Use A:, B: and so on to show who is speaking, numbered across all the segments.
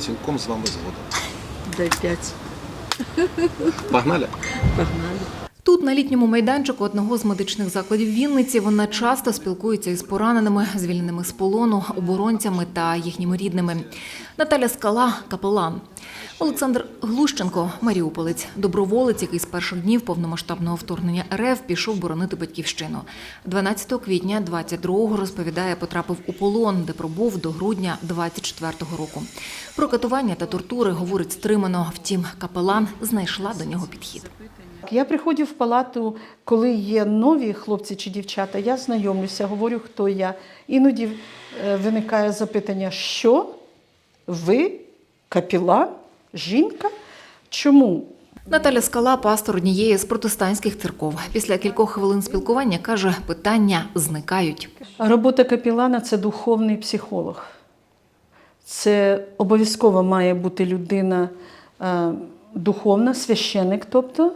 A: цілком з вами згодом.
B: Дай п'ять.
A: Погнали?
B: Погнали.
C: Тут, на літньому майданчику одного з медичних закладів Вінниці, вона часто спілкується із пораненими, звільненими з полону, оборонцями та їхніми рідними. Наталя Скала капелан. Олександр Глущенко, маріуполець, доброволець, який з перших днів повномасштабного вторгнення РФ пішов боронити батьківщину. 12 квітня 22-го, розповідає, потрапив у полон, де пробув до грудня 24-го року. Про катування та тортури говорить стримано. Втім, капелан знайшла до нього підхід.
D: Я приходжу в палату, коли є нові хлопці чи дівчата, я знайомлюся, говорю, хто я. Іноді е, виникає запитання, що ви, капілан, жінка? Чому?
C: Наталя Скала, пастор однієї з протестантських церков. Після кількох хвилин спілкування каже, питання зникають.
D: Робота капілана це духовний психолог. Це обов'язково має бути людина е, духовна, священик, тобто,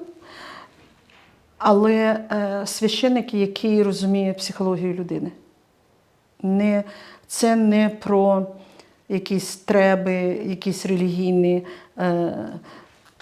D: але е, священик, який розуміє психологію людини. Не, це не про якісь треби, якісь релігійні е,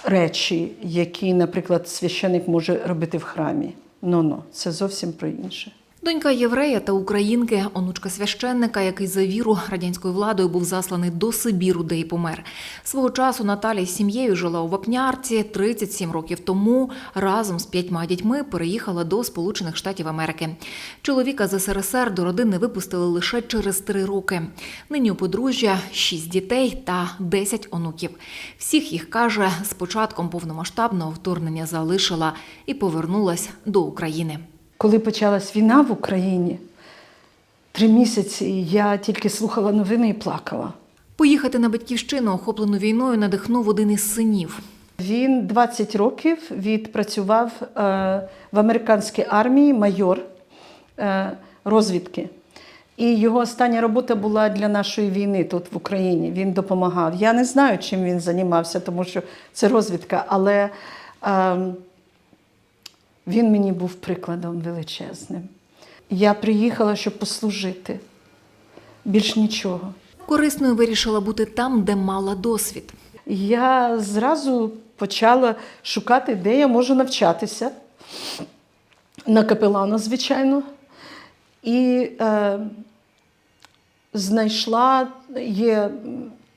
D: речі, які, наприклад, священик може робити в храмі. Ну-ну, це зовсім про інше.
C: Донька єврея та українки, онучка священника, який за віру радянською владою був засланий до Сибіру, де й помер. Свого часу Наталя з сім'єю жила у Вапнярці 37 років тому. Разом з п'ятьма дітьми переїхала до Сполучених Штатів Америки. Чоловіка з СРСР до родини випустили лише через три роки. Нині у подружжя шість дітей та 10 онуків. Всіх їх каже, з початком повномасштабного вторгнення залишила і повернулась до України.
D: Коли почалась війна в Україні, три місяці я тільки слухала новини і плакала.
C: Поїхати на батьківщину, охоплену війною, надихнув один із синів.
D: Він 20 років відпрацював е, в американській армії майор е, розвідки. І його остання робота була для нашої війни тут в Україні. Він допомагав. Я не знаю, чим він займався, тому що це розвідка, але е, він мені був прикладом величезним. Я приїхала, щоб послужити. Більш нічого.
C: Корисною вирішила бути там, де мала досвід.
D: Я зразу почала шукати, де я можу навчатися. На капелана, звичайно. І е, знайшла, є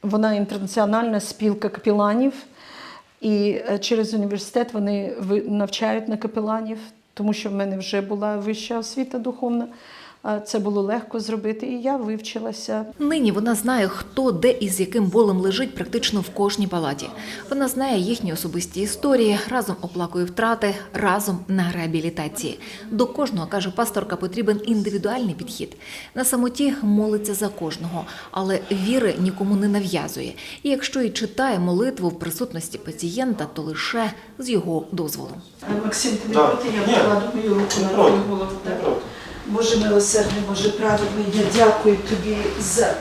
D: вона інтернаціональна спілка капеланів, і е, через університет вони навчають на капеланів, тому що в мене вже була вища освіта духовна. Це було легко зробити, і я вивчилася.
C: Нині вона знає, хто де і з яким болем лежить практично в кожній палаті. Вона знає їхні особисті історії, разом оплакує втрати, разом на реабілітації. До кожного каже пасторка, потрібен індивідуальний підхід. На самоті молиться за кожного, але віри нікому не нав'язує. І якщо і читає молитву в присутності пацієнта, то лише з його дозволу.
D: Максим, ти
A: не проти? Я покладу
D: мою руку
A: на
D: голову. Боже милосердний, Боже праведний, я дякую тобі за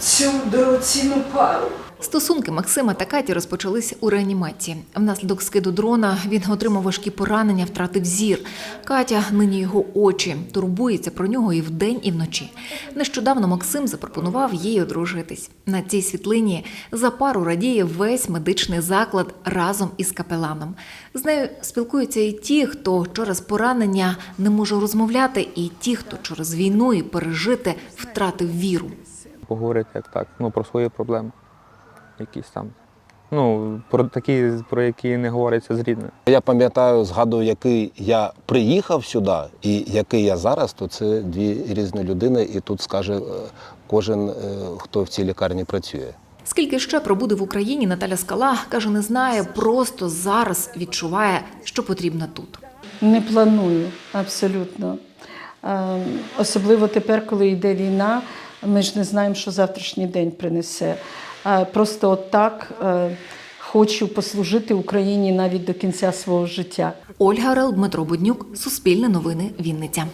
D: цю дорогоцінну пару.
C: Стосунки Максима та Каті розпочались у реанімації. Внаслідок скиду дрона він отримав важкі поранення, втратив зір. Катя нині його очі турбується про нього і вдень, і вночі. Нещодавно Максим запропонував їй одружитись. На цій світлині за пару радіє весь медичний заклад разом із капеланом. З нею спілкуються і ті, хто через поранення не може розмовляти, і ті, хто через війну і пережити втратив віру.
E: поговорити як так, ну, про свої проблеми. Якісь там. Ну, про такі, про які не говориться з рідними.
A: Я пам'ятаю, згадую, який я приїхав сюди і який я зараз, то це дві різні людини, і тут скаже е, кожен, е, хто в цій лікарні працює.
C: Скільки ще пробуде в Україні, Наталя Скала каже, не знає, просто зараз відчуває, що потрібно тут.
D: Не планую абсолютно. Е, Особливо тепер, коли йде війна, ми ж не знаємо, що завтрашній день принесе. Е, Просто от так е, хочу послужити Україні навіть до кінця свого життя.
C: Ольга Орел, Дмитро Буднюк, Суспільне новини, Вінниця.